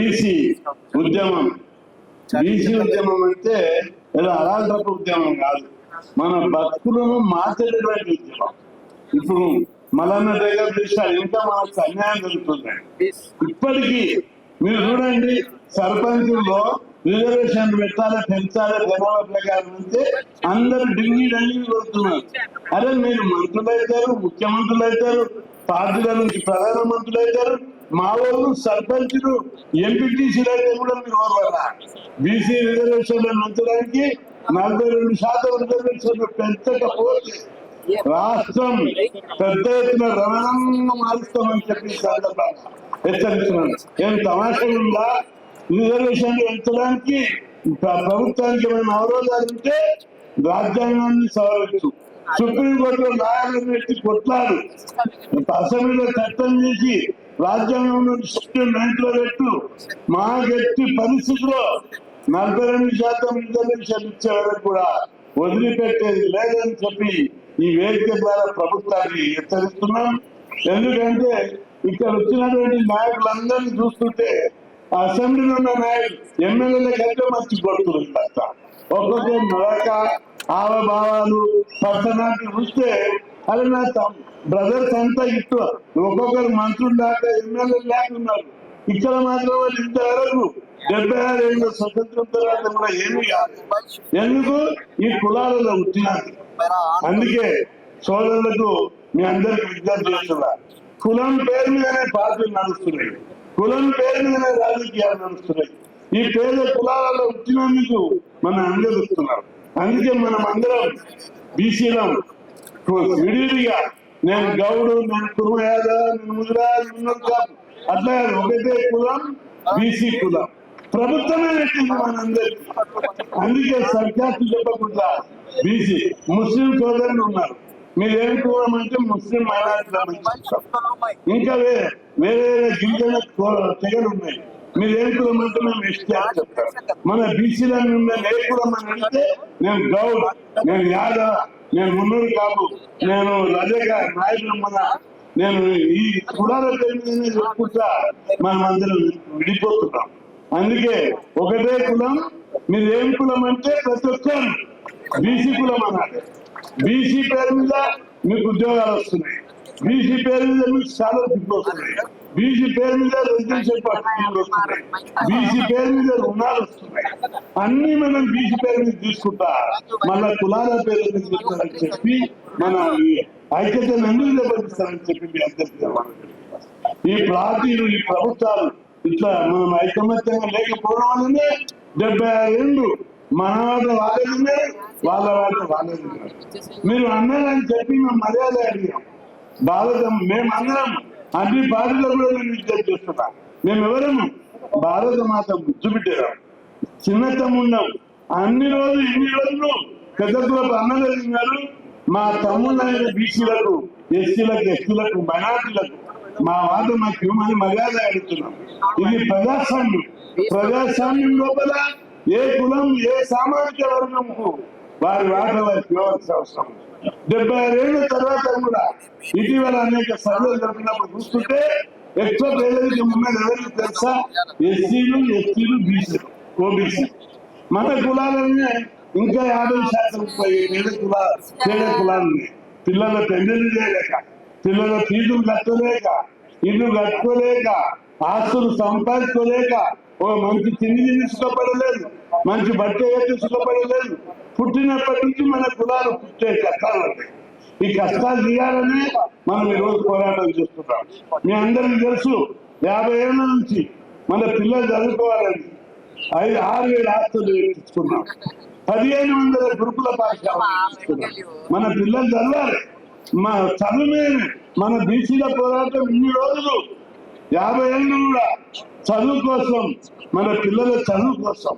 BC ఉద్యమం. BC ఉద్యమం అంటే ఏదో అలాంటప్పుడు ఉద్యమం కాదు. మన బతుకులను మార్చేటటువంటి ఉద్యమం. ఇప్పుడు మలన్న దగ్గర చూసారు ఇంకా మనకు అన్యాయం జరుగుతుంది. ఇప్పటికీ మీరు చూడండి సర్పంచుల్లో రిజర్వేషన్ పెట్టాలి పెంచాలి జనాభా ప్రకారం అంటే అందరు డింగి డంగి కొడుతున్నారు అరే మీరు మంత్రులు అవుతారు ముఖ్యమంత్రులు అవుతారు పార్టీల నుంచి ప్రధానమంత్రులు అవుతారు మా వాళ్ళు సర్పంచులు ఎంపీటీసీలు అయితే కూడా మీరు ఓర్వరా? బీసీ రిజర్వేషన్లు పెంచడానికి నలభై రెండు శాతం రిజర్వేషన్లు పెంచకపోతే రాష్ట్రం పెద్ద ఎత్తున రణంగా మారుస్తామని చెప్పి సందర్భంగా హెచ్చరిస్తున్నాను. ఏం తమాషా ఉందా? రిజర్వేషన్ పెంచడానికి ప్రభుత్వానికి ఏమైనా అవరోధాలు ఉంటే రాజ్యాంగాన్ని సవరించు. సుప్రీంకోర్టులో లాయర్లు పెట్టి కొట్లాడు. అసెంబ్లీలో చట్టం చేసి రాజ్యాంగంలో సుప్రీం లో పెట్టు. మా గట్టి పరిస్థితిలో నలభై రెండు శాతం రిజర్వేషన్ ఇచ్చే వరకు కూడా వదిలిపెట్టేది లేదని చెప్పి ఈ వేదిక ద్వారా ప్రభుత్వాన్ని హెచ్చరిస్తున్నాం. ఎందుకంటే ఇక్కడ వచ్చినటువంటి నాయకులందరినీ చూస్తుంటే అసెంబ్లీలో ఉన్న నాయకులు ఎమ్మెల్యేల కంటే మంచి కొడుతుంది కాస్త. ఒక్కొక్క నడక హావభావాలు పర్సనాలిటీ చూస్తే అది నా బ్రదర్స్ అంతా ఇటు ఒక్కొక్కరు మంత్రులు దాకా ఎమ్మెల్యే లేకున్నారు ఇక్కడ మాత్రం వాళ్ళు ఇంతవరకు డెబ్బై ఆరు ఏళ్ళ స్వతంత్రం తర్వాత కూడా ఏమీ కాదు. ఎందుకు? ఈ కులాలలో ఉంటున్నారు. అందుకే సోదరులకు మీ అందరికి విజ్ఞప్తి చేస్తున్నా. కులం పేరు మీదనే పార్టీలు నడుస్తున్నాయి. కులం పేరు మీదనే రాజకీయాలు నడుస్తున్నాయి. ఈ పేద కులాలలో వచ్చినందుకు మన అందరిస్తున్నారు అందుకే మనం అందరం బీసీలం విడివిడిగా. నేను గౌడు నేను కుర్మ యాదవ్ నేను అట్లా. ఒకటే కులం బీసీ కులం. ప్రభుత్వమే పెట్టింది మనందరికి. అందుకే సర్కారు చెప్పకుండా బీసీ ముస్లిం సోదరులు ఉన్నారు. మీరు ఏం కులం అంటే ముస్లిం మైనార్టీల ఇంకా వేరే వేరే గిరిజన తెగలు ఉన్నాయి. మీరు ఏ కులం అంటే మేము ఎస్టీ అని చెప్తారు మన బీసీలో ఉన్న ఏ కులం అని అంటే నేను గౌడ్ నేను యాదవ్. నేను మున్నూరు కాదు నేను రజగా నాయకుడు మన నేను ఈ కులాల పేరు చెప్పుకుంటా మనం అందరం విడిపోతున్నాం. అందుకే ఒకటే కులం మీరు ఏం కులం అంటే ప్రతి ఒక్కరు బీసీ కులం అన్నారు బీసీ పేరు మీద మీకు ఉద్యోగాలు వస్తున్నాయి. బీసీ పేరు మీద మీకు స్కాలర్షిప్లు వస్తున్నాయి. బీసీ పేరు మీద రెసిడెన్షియల్ పర్మిట్లు వస్తున్నాయి బీసీ పేరు మీద రుణాలు వస్తున్నాయి. అన్ని మనం బీసీ పేరు మీద తీసుకుంటా. మళ్ళా కులాల పేరు మీద తీసుకుంటారని చెప్పి మన ఈ ఐక్యతను ఎందుకు దెబ్బతీస్తారని చెప్పి మీ అందరికీ ఈ పార్టీలు ఈ ప్రభుత్వాలు ఇట్లా మనం ఐకమత్యంగా లేకపోవడం వల్లనే డెబ్బై ఆరు ఏళ్ళు మన వాట వాళ్ళే వాళ్ళ వాట వాళ్ళే ఉన్నారు. మీరు అన్నారని చెప్పి మేము మర్యాద అడిగాం. బాధ మేము మేమందరం అన్ని బాధలో కూడా నేను విద్య చేస్తున్నా. మేము ఎవరము భారత మాత ముద్దు బిడ్డాం ఉన్నాం. అన్ని రోజులు ఇన్ని రోజులు పెద్ద కులపు అన్నలు గారు మా తమ్ముళ్ళైన బీసీలకు ఎస్సీలకు ఎస్టీలకు మైనార్టీలకు మా వాద మాకు ఇవ్వమని మర్యాద అడుగుతున్నాం. ఇది ప్రజాస్వామ్యం. ప్రజాస్వామ్యం లోపల ఏ కులం ఏ సామాజిక వర్గంకు వారి వాట వారికి ఇవ్వాల్సిన అవసరం. డెబ్బై ఆరేళ్ళ తర్వాత కూడా ఇటీవల అనేక సర్వేలు జరిపినప్పుడు చూస్తుంటే ఎక్కువ పేదరికం ఉన్నది ఎవరికి తెలుసా? ఎస్సీలు ఎస్టీలు బీసీలు ఓబీసీ. మన కులాలన్నీ ఇంకా యాభై శాతం పేద కులా పేద కులాలు పిల్లల పెళ్ళిళ్ళు చేయలేక పిల్లల ఫీజులు కట్టలేక ఇల్లు కట్టుకోలేక ఆస్తులు సంపాదించుకోలేక ఓ మంచి తిండి తిని సుఖపడలేదు మంచి బట్ట వేసి సుఖపడలేదు. పుట్టినప్పటి నుంచి మన కులాలు పుట్టే కష్టాలు ఉంటాయి ఈ కష్టాలు తీయాలనే మనం ఈరోజు పోరాటం చేస్తున్నాం. మీ అందరికీ తెలుసు యాభై ఏళ్ళ నుంచి మన పిల్లలు చదువుకోవాలని ఐదు ఆరు వేల ఆస్తులు తీసుకున్నాం పదిహేను వందల గురుకుల పాఠశాల మన పిల్లలు చదవాలి. మా చదువు మన బీసీల పోరాటం ఇన్ని రోజులు యాభై ఏళ్ళు కూడా చదువు కోసం మన పిల్లల చదువు కోసం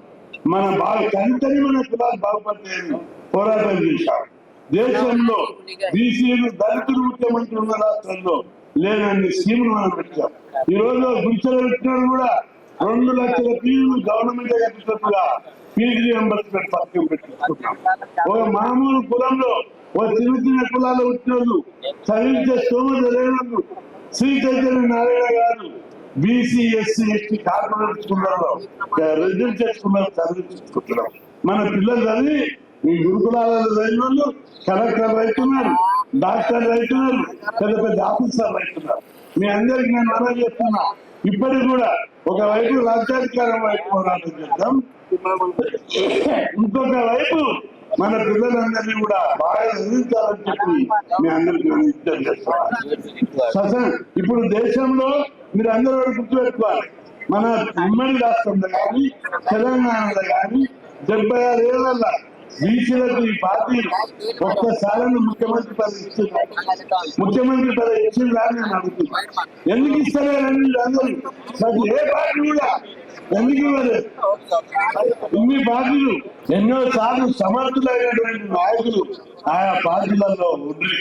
మన బాగా కంటని మన పిల్లలు బాగుపడతాయని పోరాటం చేశాం దేశంలో బీసీలు దళితులు ముఖ్యమంత్రి ఉన్న రాష్ట్రంలో లేనన్ని స్కీములు మనం పెట్టాం. ఈ రోజు గుడిసెలు పెట్టినారు కూడా రెండు లక్షల ఫీజులు గవర్నమెంట్ కట్టినట్టుగా ఫీజు రియంబర్స్మెంట్ పథకం పెట్టుకుంటున్నాం ఒక మామూలు కులంలో ఓ చిన్న చిన్న కులాలు వచ్చిన చదివించే స్తోమత లేనప్పుడు శ్రీ చైతన్య నారాయణ గారు బీసీ ఎస్సీ ఎస్టీ కార్పొరేట్ స్కూళ్ళలో రెసిడెన్షియల్ స్కూళ్ళలో చదివించుకుంటున్నాం మన పిల్లలు చదివి ఈ గురుకులాలలో చదివిన వాళ్ళు కలెక్టర్ అవుతున్నారు డాక్టర్ అవుతున్నారు పెద్ద పెద్ద ఆఫీసర్లు అవుతున్నారు. మీ అందరికి నేను మనం చేస్తున్నా ఇప్పటికి కూడా ఒకవైపు రాజ్యాధికారం వైపు పోరాటం చేద్దాం. ఇంకొక వైపు మన పిల్లలందరినీ కూడా బాగా చదివించాలని చెప్పి మీ అందరికి నేను విజ్ఞప్తి ఇప్పుడు దేశంలో మీరు అందరూ ఒకటి గుర్తుపెట్టుకోవాలి. మన ఉమ్మడి రాష్ట్రంలో కానీ తెలంగాణలో కానీ డెబ్బై ఆరు ఏళ్ళ బీసీలకు ఈ పార్టీ ఒక్కసారి ముఖ్యమంత్రి పదవి ఇచ్చింది? ముఖ్యమంత్రి పదవి ఇచ్చిందా నేను అడుగుతున్నాను ఎందుకు ఇస్తలేరని అందరూ? ప్రతి ఏ పార్టీ కూడా ఎందుకు ఇవ్వలేదు? ఇన్ని పార్టీలు ఎన్నో సార్లు సమర్థులైనటువంటి నాయకులు ఆయా పార్టీలలో ఉండి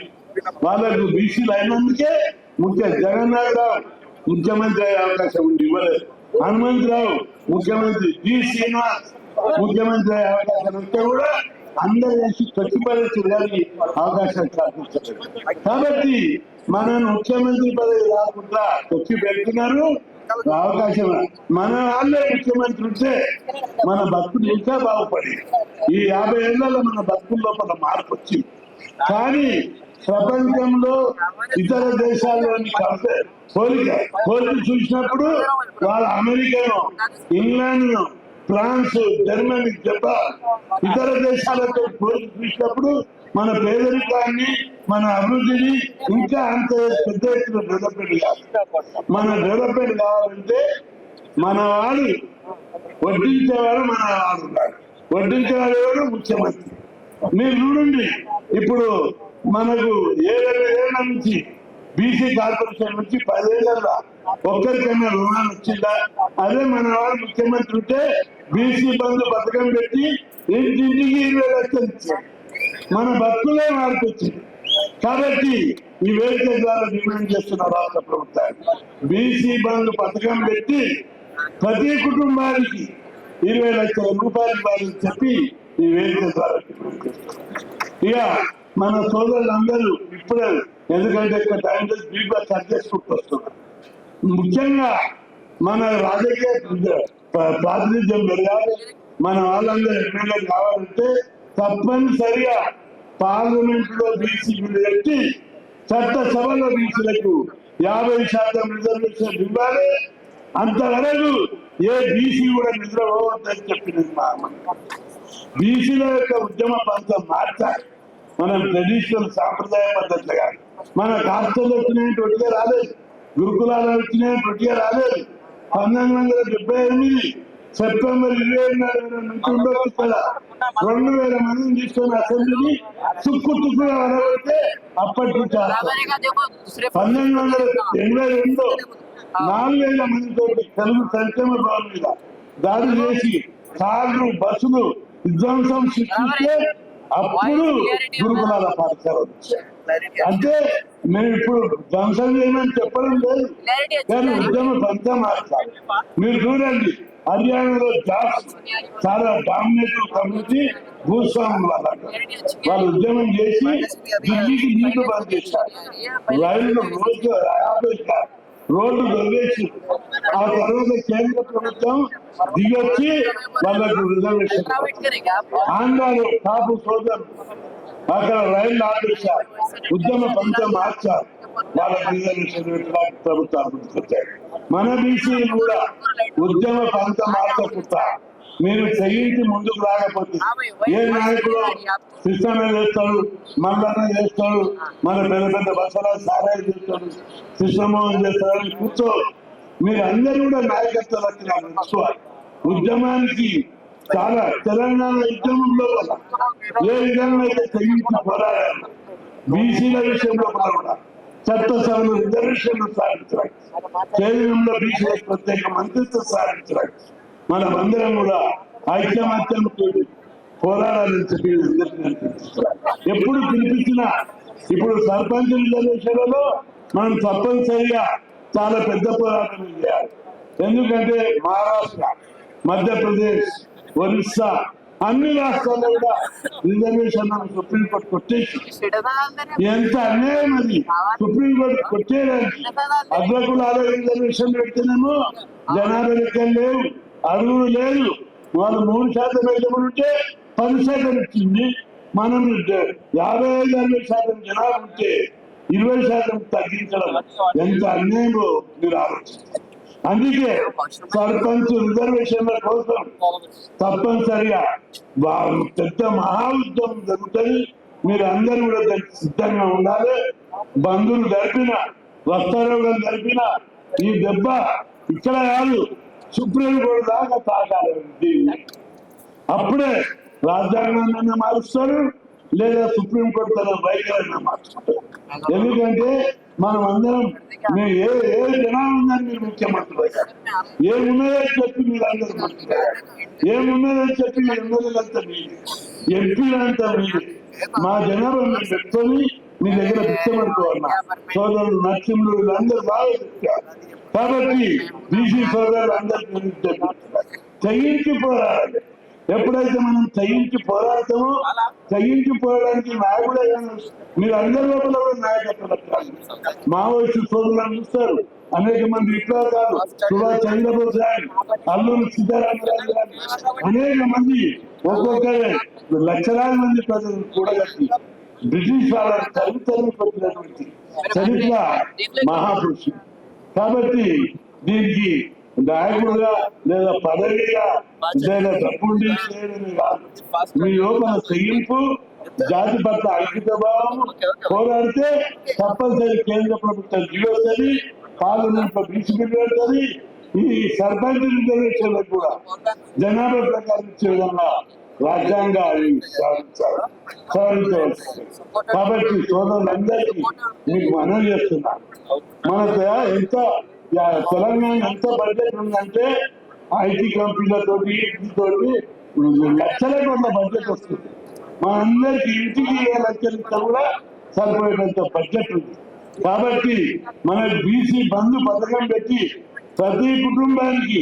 వాళ్ళకు బీసీలు అయినందుకే ముఖ్య జగన్నాథ్ రావు ముఖ్యమంత్రి అయ్యే అవకాశం ఉంది ఇవ్వలేదు. హనుమంతరావు ముఖ్యమంత్రి జి శ్రీనివాస్ ముఖ్యమంత్రి అయ్యే అవకాశం ఉంటే కూడా అందరూ వేసి కట్టుబడి గారికి అవకాశం కల్పించలేదు కాబట్టి మన ముఖ్యమంత్రి పదవి రాకుండా వచ్చి పెడుతున్నారు. అవకాశం మన వాళ్ళే ముఖ్యమంత్రి ఉంటే మన భక్తులు ఇంకా బాగుపడి. ఈ యాభై ఏళ్ళలో మన బతుకుల లోపల మార్పు వచ్చింది. కానీ ప్రపంచంలో ఇతర దేశాల్లోని పోలిక పోలిక చూసినప్పుడు వాళ్ళ అమెరికాను ఇంగ్లాండ్ ఫ్రాన్స్ జర్మనీ జపాన్ ఇతర దేశాలతో పోలిక చూసినప్పుడు మన పేదరికాన్ని మన అభివృద్ధిని ఇంకా అంత పెద్ద ఎత్తున డెవలప్మెంట్ కాదు. మన డెవలప్మెంట్ కావాలంటే మన వాడు వడ్డించేవాడు మన వాడు వడ్డించేవాడు ఎవరు? ముఖ్యమంత్రి. మీరు చూడండి ఇప్పుడు మనకు ఏడేళ్ళ ఏళ్ళ నుంచి బీసీ కార్పొరేషన్ నుంచి పదేళ్ళ ఒక్కరికైనా రుణాలు వచ్చిందా? అదే మన వాడు ముఖ్యమంత్రి ఉంటే బీసీ బంధు పథకం పెట్టి ఇంటింటికి ఇరవై లక్షలు ఇచ్చారు మన బతుకులే మార్పు వచ్చింది కాబట్టి ఈ వేదిక ద్వారా డిమాండ్ చేస్తున్న రాష్ట్ర ప్రభుత్వాన్ని బీసీ బంధు పథకం పెట్టి ప్రతి కుటుంబానికి ఇరవై లక్షల రూపాయలు ఇవ్వాలని చెప్పి ఈ వేదిక ద్వారా డిమాండ్ చేస్తున్నాం ఇక మన సోదరులందరూ ఇప్పుడే ఎందుకంటే ఎక్కువ టైం లేదు బీపీ కట్ చేసుకుంటూ వస్తున్నారు. ముఖ్యంగా మన రాజకీయ ప్రాతినిధ్యం పెరగాలి. మన వాళ్ళందరూ ఎమ్మెల్యే కావాలంటే తప్పనిసరిగా పార్లమెంట్లో బీసీలు పెట్టి చట్టసభలో బీసీలకు యాభై శాతం రిజర్వేషన్ ఇవ్వాలి. అంతవరకు ఏ బీసీ కూడా నిద్రపోవద్దని చెప్పినది మా బీసీల యొక్క ఉద్యమ పంతం మార్చాలి. మన ట్రెడిషనల్ సాంప్రదాయ పద్ధతిగా మన కాస్తలు వచ్చినటువంటిగా రాలేదు. గురుకులాలు వచ్చినటువంటిగా రాలేదు. పంతొమ్మిది వందల డెబ్బై ఎనిమిది సెప్టెంబర్ ఇరవై ఉండొచ్చు కదా. రెండు వేల మందిని తీసుకొని అసెంబ్లీని చుక్కు చుక్కుగా వరవడితే అప్పటి నుంచి పంతొమ్మిది వందల ఎనభై రెండు నాలుగు వేల మందితో తెలుగు సంక్షేమ భవన్ మీద దాడి చేసి కార్లు బస్సులు విధ్వంసం సృష్టిస్తే అప్పుడు గురుకులాల పాఠశాల అంటే మేము ఇప్పుడు ధ్వంసం చేయమని చెప్పడం లేదు. కానీ ఉద్యమ ధ్వంసం మార్చాలి మీరు చూడండి హర్యానాలో జాస్ చాలా డామినేటివ్ కమ్యూనిటీ భూస్వామి వాళ్ళ వాళ్ళు ఉద్యమం చేసి ఢిల్లీకి నీళ్ళు బంద్ చేశారు. రైలు రోజు యాభై రోడ్లు దొరికేసి ఆ తర్వాత కేంద్ర ప్రభుత్వం దిగొచ్చి వాళ్ళకు రిజర్వేషన్ ఆంధ్రాలో కాపు సోదరు అక్కడ రైళ్ళు ఆపించారు ఉద్యమ పంచం మార్చారు వాళ్ళకి రిజర్వేషన్ ప్రభుత్వాలు ముందుకొచ్చాయి మన బీసీలు కూడా ఉద్యమ పంచం మార్చకుంటారు మీరు చెయ్యించి ముందుకు రాకపోతే ఏ నాయకుడు కృష్ణ చేస్తాడు మల్లన్న చేస్తాడు మన పెద్ద పెద్ద బసరా సారాయి చేస్తాడు కృష్ణమోహన్ చేస్తాడు కూర్చో. మీరు అందరూ కూడా నాయకత్వ లక్షణాలు ఉద్యమానికి చాలా తెలంగాణ ఉద్యమంలో ఏ విధంగా అయితే తెగించి పోరాడారు బీసీల విషయంలో కూడా చట్టసభలో రిజర్వేషన్లు సాధించడానికి కేంద్రంలో బీసీలకు ప్రత్యేక మంత్రిత్వం సాధించడానికి మనమందరం కూడా ఐక్యమత్యంతో పోరాడాలని చెప్పి ఎప్పుడు పిలిపించినా ఇప్పుడు సర్పంచ్ రిజర్వేషన్లలో మనం తప్పనిసరిగా చాలా పెద్ద పోరాటం చేయాలి. ఎందుకంటే మహారాష్ట్ర మధ్యప్రదేశ్ ఒరిస్సా అన్ని రాష్ట్రాల్లో కూడా రిజర్వేషన్ సుప్రీంకోర్టు కొట్టేసి ఎంత అన్యాయం అది? సుప్రీంకోర్టు కొట్టేయడానికి అగ్రకులాల రిజర్వేషన్ పెడితేనేమో జనాభా లెక్కలు లేవు. అడుగులు లేదు. వాళ్ళు మూడు శాతం వేయమని ఉంటే పది శాతం ఇచ్చింది. మనం యాభై ఐదు అరవై శాతం జనాలు ఉంటే ఇరవై శాతం తగ్గించడం. ఎంత అన్యాయమో మీరు ఆలోచించారు అందుకే సర్పంచ్ రిజర్వేషన్ల కోసం తప్పనిసరిగా పెద్ద మహా ఉద్యమం జరుగుతుంది. మీరు అందరూ కూడా దానికి సిద్ధంగా ఉండాలి. బంధువులు జరిపిన వస్త్రరోగం జరిపిన ఈ దెబ్బ ఇక్కడ కాదు. సుప్రీం కోర్టు దాకా తాకాలి దీన్ని అప్పుడే రాజ్యాంగాన్ని మారుస్తారు లేదా సుప్రీం కోర్టు తన వైఖరిని మార్చుకుంటారు. ఎందుకంటే మనం అందరం మీరు ఏ ఏ జనాలు ఉందని మీరు ముఖ్యమంత్రి అయ్యారు ఏమున్నదో చెప్పి మీరు అందరూ మంత్రి అయ్యారు ఏమున్నదో చెప్పి మీరు ఎమ్మెల్యేలంతా మీరే. ఎంపీలంతా మీరే. మా జనాభా మీరు పెట్టుకొని మీ దగ్గర పిచ్చమనుకోవాలన్నా సోదరులు నరసింహులు వీళ్ళందరూ బాగా చెప్పారు. కాబట్టి బీసీ సోదరులు అందరికీ నేను పోరాడాలి. ఎప్పుడైతే మనం తగ్గించి పోరాడతామో తగ్గించి పోరాడానికి నాయకుడే మీరు అందరి లోపల కూడా నాయకత్వం మావోయిస్టు సోదరులను చూస్తారు. అనేక మంది విప్లవకాలు సుభాష్ చంద్రబోస్ గారు అల్లూరి సీతారామరాజు గారు అనేక మంది ఒక్కొక్కరే. లక్షలాది మంది ప్రజలు కూడగట్టి బ్రిటిష్ వాళ్ళ తల్లి తల్లి పెట్టినటువంటి చరిత్ర మహాపురుషుడు. కాబట్టి దీనికి నాయకుడుగా లేదా పదవిగా లేదా డబ్బుండి మీ లోపల తెగింపు జాతి పట్ల అంకిత భావం పోరాడితే తప్పనిసరి కేంద్ర ప్రభుత్వం దిగొస్తుంది పార్లమెంట్లో బీసీ పెడుతుంది ఈ సర్పంచ్ రిజర్వేషన్లకు కూడా జనాభా ప్రకారం ఇచ్చే విధంగా రాజ్యాంగ కాబట్టి సోదరులందరికీ మీకు మనం చేస్తున్నాను మనకు ఎంత తెలంగాణ ఎంత బడ్జెట్ ఉందంటే ఐటీ కంపెనీలతోటి తోటి లక్షల కోట్ల బడ్జెట్ వస్తుంది. మనందరికి ఇంటికి ఏ లక్షలు కూడా సరిపోయేటంత బడ్జెట్ ఉంది. కాబట్టి మన బీసీ బంధు పథకం పెట్టి ప్రతి కుటుంబానికి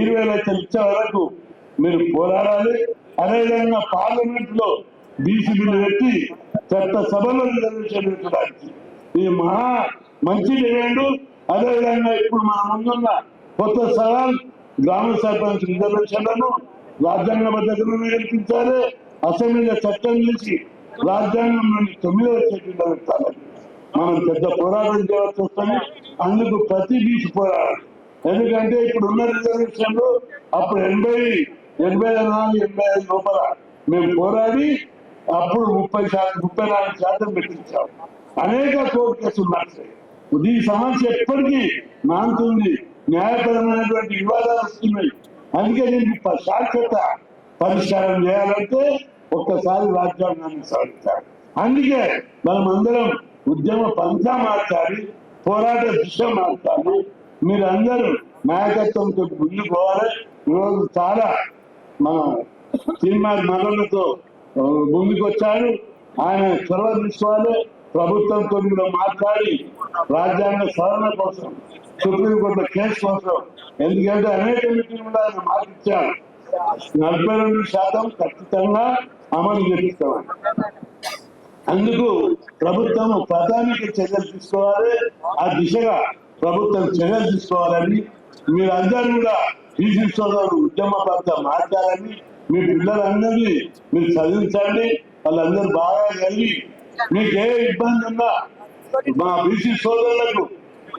ఇరవై లక్షలు ఇచ్చే వరకు మీరు పోరాడాలి. అదేవిధంగా పార్లమెంట్లో బీసీ బిల్లు పెట్టి చట్ట సభలో నిర్వహించడానికి పెట్టడానికి ఇది మహా మంచి డిమాండ్ అదేవిధంగా ఇప్పుడు మన ముందున్న కొత్త సవాల్ గ్రామ సర్పంచ్ రిజర్వేషన్లను రాజ్యాంగ భద్రతలను కల్పించాలి అసెంబ్లీలో చట్టం చేసి రాజ్యాంగం నుండి తొమ్మిదవ చెట్టు పెట్టాలి మనం పెద్ద పోరాటం చేయాల్సి వస్తుంది. అందుకు ప్రతి బీచ్ పోరాడాలి. ఎందుకంటే ఇప్పుడు ఉన్న రిజర్వేషన్లు అప్పుడు ఎనభై ఎనభై నాలుగు ఎనభై ఐదు లోపల మేము పోరాడి అప్పుడు ముప్పై శాతం ముప్పై నాలుగు శాతం పెట్టించాం. అనేక కోర్టు కేసులు నడిచాయి. ఈ సమస్య ఎప్పటికీ నాంతుంది. న్యాయపరమైనటువంటి వివాదాలు వస్తున్నాయి. అందుకే దీనికి శాశ్వత పరిష్కారం చేయాలంటే ఒక్కసారి రాజ్యాంగాన్ని సాధించాలి. అందుకే మనం అందరం ఉద్యమ పంచా మార్చాలి పోరాట దిశ మార్చాలి. మీరందరూ నాయకత్వంతో ముందుకు పోవాలి. ఈరోజు చాలా మా సినిమా నగర్లతో ముందుకు వచ్చాడు ఆయన చొరవ తీసుకోవాలి. ప్రభుత్వంతో కూడా మాట్లాడి రాజ్యాంగ సవరణ కోసం సుప్రీంకోర్టు కేసు కోసం. ఎందుకంటే అనేక మీటింగ్లు ఆయన మాటిచ్చారు నలభై రెండు శాతం ఖచ్చితంగా అమలు చేపిస్తామని. అందుకు ప్రభుత్వం ప్రాథమిక చర్యలు తీసుకోవాలి. ఆ దిశగా ప్రభుత్వం చర్యలు తీసుకోవాలని మీరందరూ కూడా బీసీ ఉద్యమ పద్ధ మార్చాలని మీ పిల్లలందరినీ మీరు చదివించండి. వాళ్ళందరూ బాగా కలిగి మీకు ఏ ఇబ్బంది ఉన్నా మా బీసీ సోదరులకు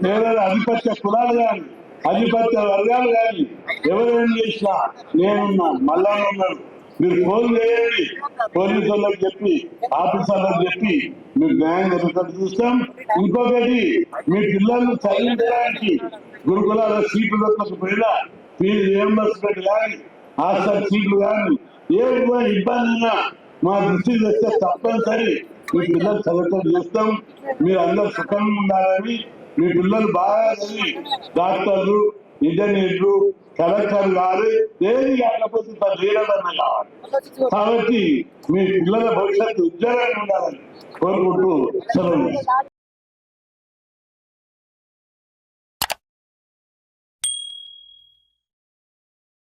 ఏదైనా ఆధిపత్య కులాలు కానీ ఆధిపత్య వర్గాలు కానీ ఎవరేం చేసినా నేనున్నా మళ్ళా ఉన్నాడు మీరు ఫోన్ చేయండి. పోలీసు వాళ్ళకి చెప్పి ఆఫీసర్లకు చెప్పి మీకు న్యాయం జరుగుతుంది చూస్తాం. ఇంకొకటి మీ పిల్లల్ని చదివించడానికి గురుకులాల సీట్లు దొరకకపోయినా ఫీజు రియంబర్స్మెంట్ కానీ హాస్టల్ సీట్లు కానీ ఏ ఇబ్బంది ఉన్నా మా దృష్టికి తెస్తే తప్పనిసరి మీ పిల్లలు చదువుకొని చేస్తాం. మీరు అందరు సుఖంగా ఉండాలని మీ పిల్లలు బాగా చదివి డాక్టర్లు ఇంజనీర్లు కలెక్టర్ కాదు ఏది కాకపోతే పది లీడర్లన్న కావాలి. కాబట్టి మీ పిల్లల భవిష్యత్తు ఉజ్వలంగా ఉండాలని కోరుకుంటూ సెలవు.